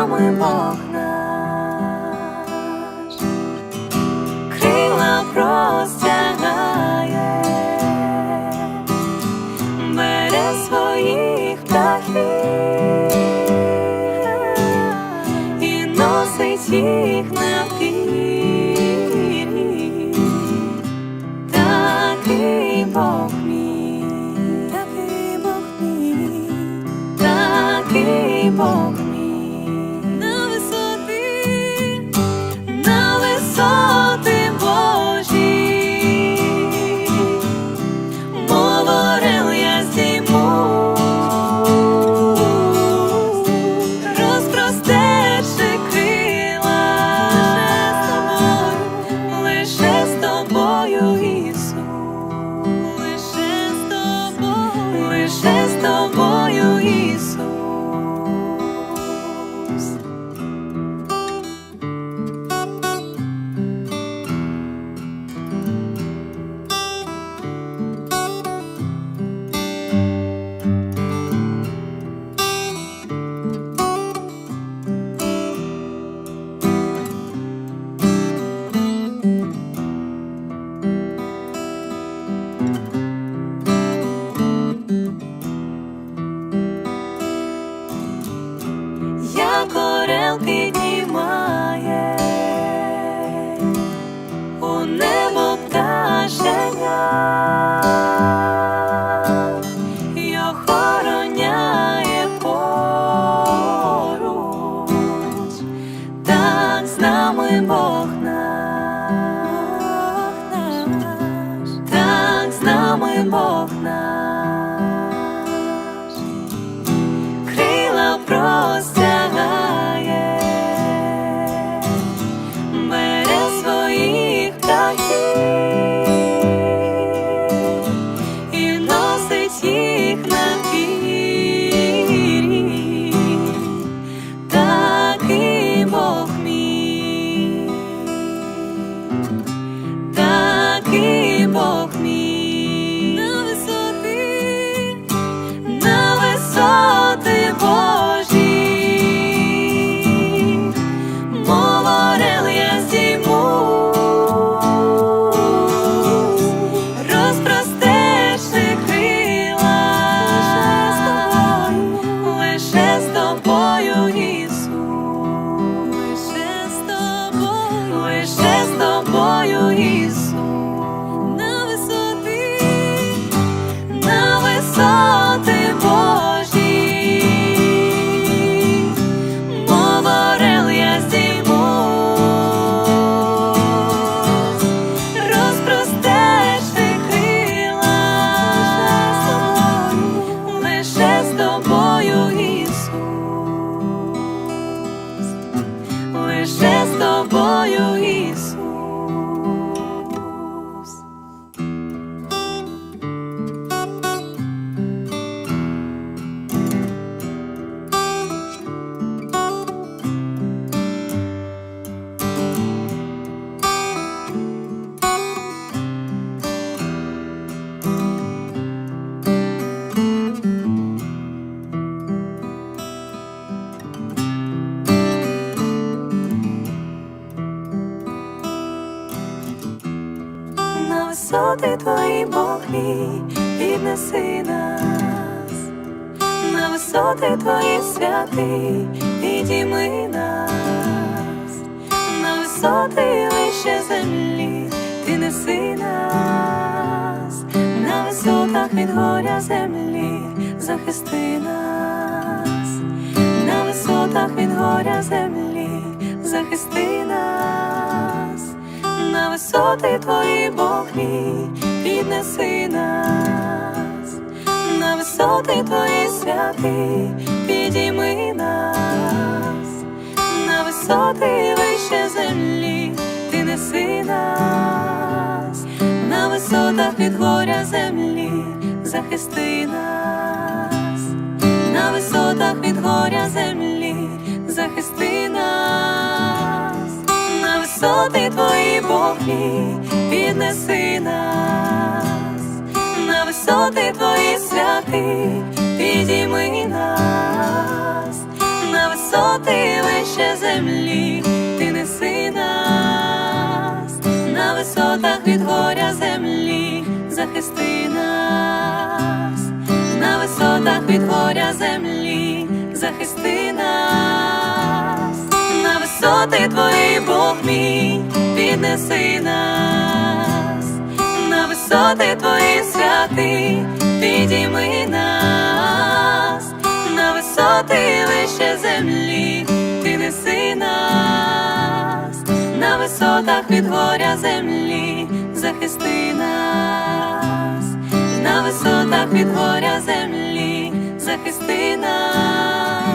нами Бог наш, крила простягає, бере своїх птахів і носить їх на пір'ї. Такий Бог мій, такий Бог мій, такий Бог лише з з нами Бог наш, висоти твої Бог мій, піднеси нас, на висоти твої святи, підійми нас, на висоти лише землі, ти неси нас, на висотах від горя землі, захисти нас, висоти твої Бог піднеси нас, на висоти твої святи, підійми нас, на висоти вище землі, ти неси нас, на висотах від горя землі, захисти нас, на висотах від горя твої Бог мій, піднеси нас, на висоти твої святи, підійми нас, на висоти вище землі, ти неси нас, на висотах від горя землі, захисти нас, на висотах від горя землі, висоти твої Бог мій, піднеси нас, на висоти твої святи, підійми нас, на висоти вище землі, ти неси нас, на висотах від горя землі, захисти нас, на висотах від горя землі, захисти нас.